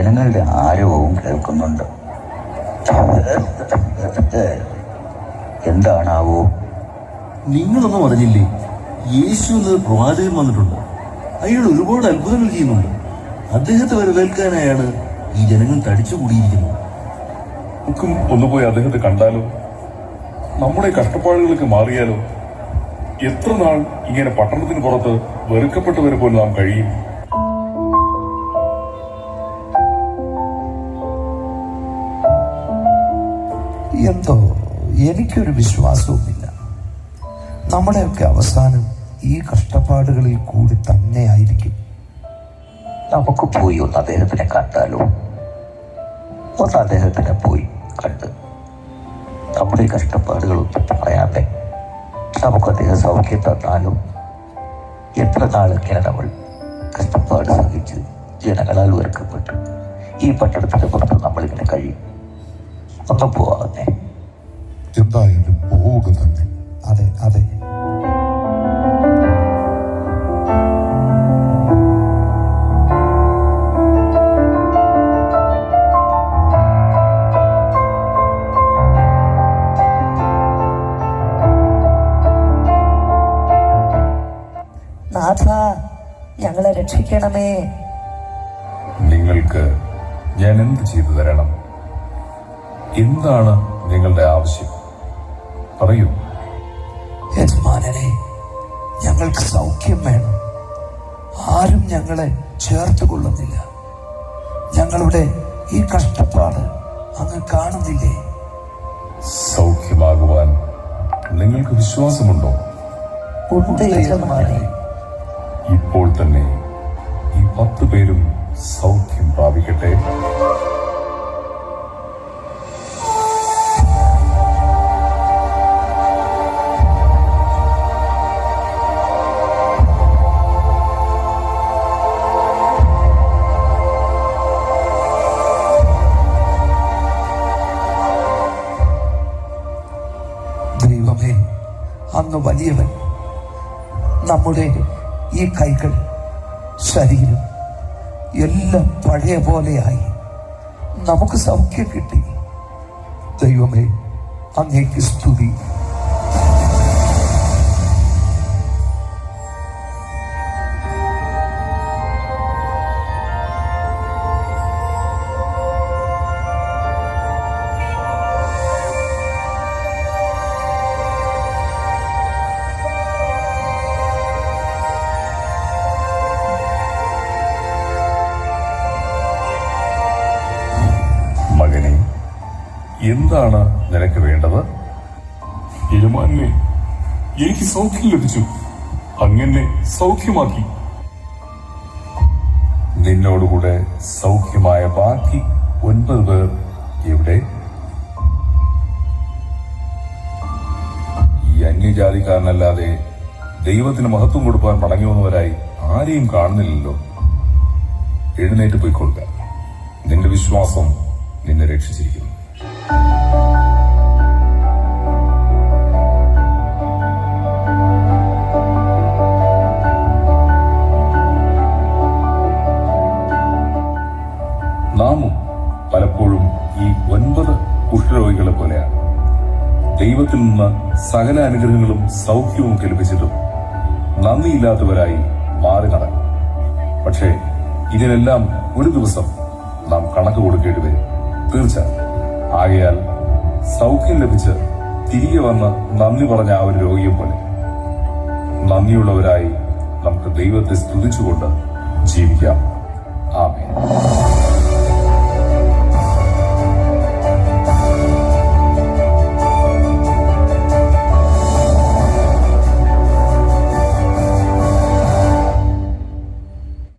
ജനങ്ങളുടെ ആരവവും കേൾക്കുന്നുണ്ട്. എന്താണാവോ? നിങ്ങളൊന്നും അറിഞ്ഞില്ലേ? യേശു എന്ന പ്രവാചകൻ വന്നിട്ടുണ്ട്. അയാൾ ഒരുപാട് അത്ഭുതങ്ങൾ ചെയ്യുന്നുണ്ട്. അദ്ദേഹത്തെ വരവേൽക്കാനായാണ് ഈ ജനങ്ങൾ തടിച്ചു കൂടിയിരിക്കുന്നത് നമുക്കും ഒന്ന് പോയി അദ്ദേഹത്തെ കണ്ടാലോ? നമ്മുടെ കഷ്ടപ്പാടുകളൊക്കെ മാറിയാലോ? എത്ര നാൾ ഇങ്ങനെ പട്ടണത്തിന് പുറത്ത് വെറുക്കപ്പെട്ടവരെ പോലെ നാം കഴിയും? എന്തോ എനിക്കൊരു വിശ്വാസവുമില്ല. നമ്മുടെയൊക്കെ അവസാനം ഈ കഷ്ടപ്പാടുകളിൽ കൂടി തന്നെ ആയിരിക്കും നമുക്ക് പോയി ഒന്ന് അദ്ദേഹത്തിനെ കണ്ടാലോ? ഒന്ന് അദ്ദേഹത്തിനെ പോയി കണ്ട്. നമ്മുടെ കഷ്ടപ്പാടുകളൊന്നും പറയാതെ നമുക്ക് അദ്ദേഹം സൗഖ്യം തന്നാലും? എത്ര നാളിങ്ങനെ നമ്മൾ കഷ്ടപ്പാട് സഹിച്ച് ജനങ്ങളാൽ വെറുക്കപ്പെട്ടു ഈ പട്ടണത്തിന് പുറത്ത് നമ്മളിങ്ങനെ കഴിയും? ഒന്ന് പോവാന്നേ എന്തായാലും പോവുക തന്നെ. അതെ അതെ. നാഥ ഞങ്ങളെ രക്ഷിക്കണമേ. നിങ്ങൾക്ക് ഞാൻ എന്ത് ചെയ്തു തരണം? എന്താണ് നിങ്ങളുടെ ആവശ്യം? പറയൂ. യജമാനനെ ഞങ്ങൾക്ക് സൗഖ്യം വേണം. ആരും ഞങ്ങളെ ചേർത്ത് കൊള്ളുന്നില്ല. ഞങ്ങളുടെ ഈ കഷ്ടപ്പാട് അങ്ങ് കാണുന്നില്ലേ? സൗഖ്യമാകുവാൻ നിങ്ങൾക്ക് വിശ്വാസമുണ്ടോ? ഇപ്പോൾ തന്നെ ഈ പത്ത് പേരും സൗഖ്യം പ്രാപിക്കട്ടെ. അങ്ങ് വലിയവൻ നമ്മുടെ ഈ കൈകൾ ശരീരം എല്ലാം പഴയ പോലെയായി. നമുക്ക് സൗഖ്യം കിട്ടി. ദൈവമേ അങ്ങേക്ക് സ്തുതി. എന്താണ് നിനക്ക് വേണ്ടത്? യജമാനെ എനിക്ക് സൗഖ്യം ലഭിച്ചു. അങ്ങനെ സൗഖ്യമാക്കി. നിന്നോടുകൂടെ സൗഖ്യമായ ബാക്കി ഒൻപത് പേർ എവിടെ? ഈ അന്യജാതിക്കാരനല്ലാതെ ദൈവത്തിന് മഹത്വം കൊടുക്കാൻ മടങ്ങി വന്നവരായി ആരെയും കാണുന്നില്ലല്ലോ. എഴുന്നേറ്റ് പോയിക്കൊള്ളുക. നിന്റെ വിശ്വാസം നിന്നെ രക്ഷിച്ചിരിക്കുന്നു. നാമും പലപ്പോഴും ഈ ഒൻപത് കുഷ്ഠരോഗികളെ പോലെയാണ്. ദൈവത്തിൽ നിന്ന് സകല അനുഗ്രഹങ്ങളും സൗഖ്യവും ഒക്കെ ലഭിച്ചിട്ടും നന്ദിയില്ലാത്തവരായി മാറി നടക്കും. പക്ഷേ ഇതിനെല്ലാം ഒരു ദിവസം നാം കണക്ക് കൊടുക്കേണ്ടി വരും. തീർച്ച ആകയാൽ സൗഖ്യം ലഭിച്ച് തിരികെ വന്ന് നന്ദി പറഞ്ഞ ആ ഒരു രോഗിയെ പോലെ നന്ദിയുള്ളവരായി നമുക്ക് ദൈവത്തെ സ്തുതിച്ചുകൊണ്ട് ജീവിക്കാം. ആമേൻ.